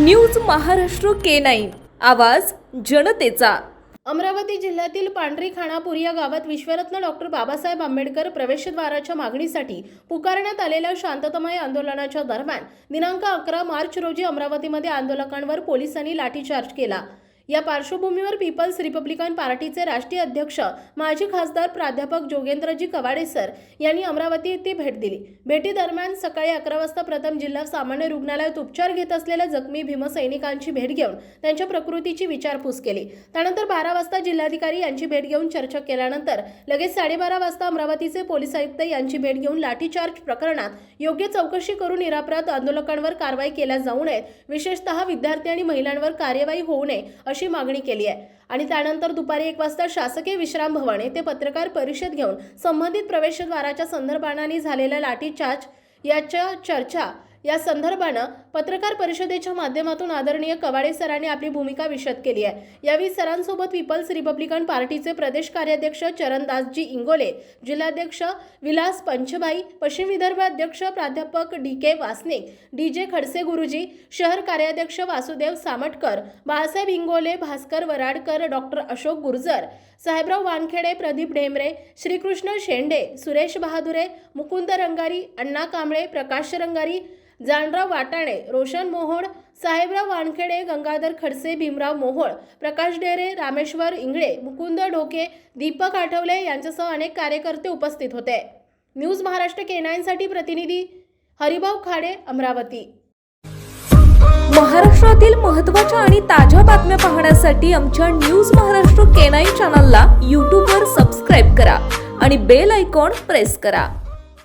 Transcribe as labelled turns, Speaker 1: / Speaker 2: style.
Speaker 1: News Maharashtra K nine. आवाज जनतेचा.
Speaker 2: अमरावती जिल्ह्यातील पांढरी खाणापूर या गावात विश्वरत्न डॉक्टर बाबासाहेब आंबेडकर प्रवेशद्वाराच्या मागणीसाठी पुकारण्यात आलेल्या शांततामय आंदोलनाच्या दरम्यान दिनांक अकरा मार्च रोजी अमरावतीमध्ये आंदोलकांवर पोलिसांनी लाठीचार्ज केला. या पार्श्वभूमीवर पीपल्स रिपब्लिकन पार्टीचे राष्ट्रीय अध्यक्ष माजी खासदार प्राध्यापक जोगेंद्रजी कवाडे सर यांनी अमरावती येथे भेट दिली. भेटीदरम्यान सकाळी अकरा वाजता प्रथम जिल्हा सामान्य रुग्णालयात उपचार घेत असलेल्या जखमी भीमसैनिकांची भेट घेऊन त्यांच्या प्रकृतीची विचारपूस केली. त्यानंतर बारा वाजता जिल्हाधिकारी यांची भेट घेऊन चर्चा केल्यानंतर लगेच साडेबारा वाजता अमरावतीचे पोलीस आयुक्त यांची भेट घेऊन लाठीचार्ज प्रकरणात योग्य चौकशी करून निरापराध आंदोलकांवर कारवाई केल्या जाऊ नये विशेषतः विद्यार्थी आणि महिलांवर कार्यवाही होऊ नये अशी मागणी केली आहे. आणि त्यानंतर दुपारी एक वाजता शासकीय विश्राम भवन येथे पत्रकार परिषद घेऊन संबंधित प्रवेशद्वाराच्या संदर्भाने झालेल्या लाठीचार्ज याच्या चर्चा या संदर्भानं पत्रकार परिषदेच्या माध्यमातून आदरणीय कवाडे सरांनी आपली भूमिका विशद केली आहे. यावेळी सरांसोबत पीपल्स रिपब्लिकन पार्टीचे प्रदेश कार्याध्यक्ष चरणदासजी इंगोले जिल्हाध्यक्ष विलास पंचबाई पश्चिम विदर्भ अध्यक्ष प्राध्यापक डी के वासनिक डी जे खडसे गुरुजी शहर कार्याध्यक्ष वासुदेव सामटकर बाळासाहेब इंगोले भास्कर वराडकर डॉक्टर अशोक गुर्जर साहेबराव वानखेडे प्रदीप ढेमरे श्रीकृष्ण शेंडे सुरेश बहादुरे मुकुंद रंगारी अण्णा कांबळे प्रकाश रंगारी जानराव वाटाणे रोशन मोहोळ साहेबराव वानखेडे गंगाधर खडसे भीमराव मोहोळ प्रकाश डेरे रामेश्वर इंगळे मुकुंद ढोके दीपक आठवले यांच्यासह अनेक कार्यकर्ते उपस्थित होते. न्यूज महाराष्ट्र केनाईनसाठी प्रतिनिधी हरिभाऊ खाडे अमरावती.
Speaker 1: महाराष्ट्रातील महत्त्वाच्या आणि ताज्या बातम्या पाहण्यासाठी आमच्या न्यूज महाराष्ट्र केनाई चॅनलला यूट्यूबवर सबस्क्राईब करा आणि बेल आयकॉन प्रेस करा.